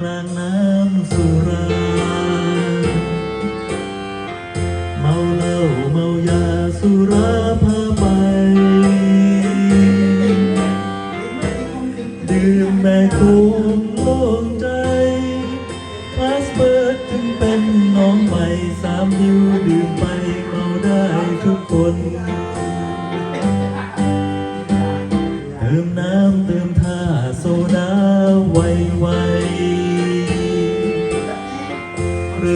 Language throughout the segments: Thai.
กลางน้ำสุรา เมาเหล้าเมายาสุราพาไป ดื่มแม่คุ้มโล่งใจคลาสเปิดถึงเป็นน้องใหม่สามนิ้วดื่มไปเมาได้ทุกคนเติมน้ำ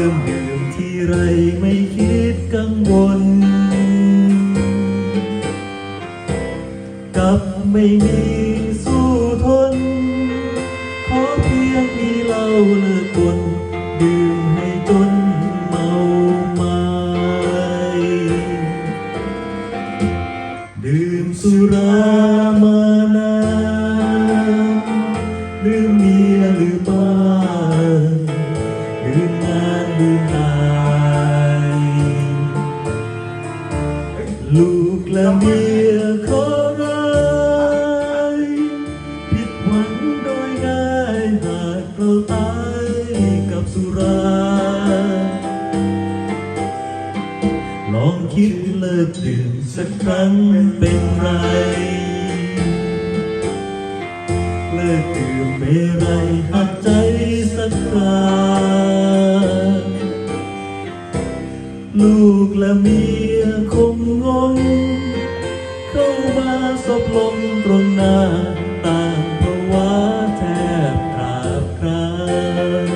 ริ่มดื่มที่ไรไม่คิดกังวล กับไม่มีสู้ทน ขอเพียงมีเหล้าเลิกกลดื่มให้จนเมาไมาดื่มสุรามานานลืมเมียลืมบ้า เมียขอร้ายผิดหวังโดยง่ายหากเราตายกับสุรา ลองคิดเลิกดื่มสักครั้งเป็นไร เลิกดื่มเมรัยหักใจสักคราลูกและเมียคงงง ลงตรงหน้าต่างภาวะแทบตาบคราน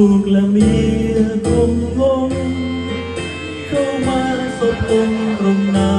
ลูกและเมียคงงงเข้ามาสบองตรงหน้น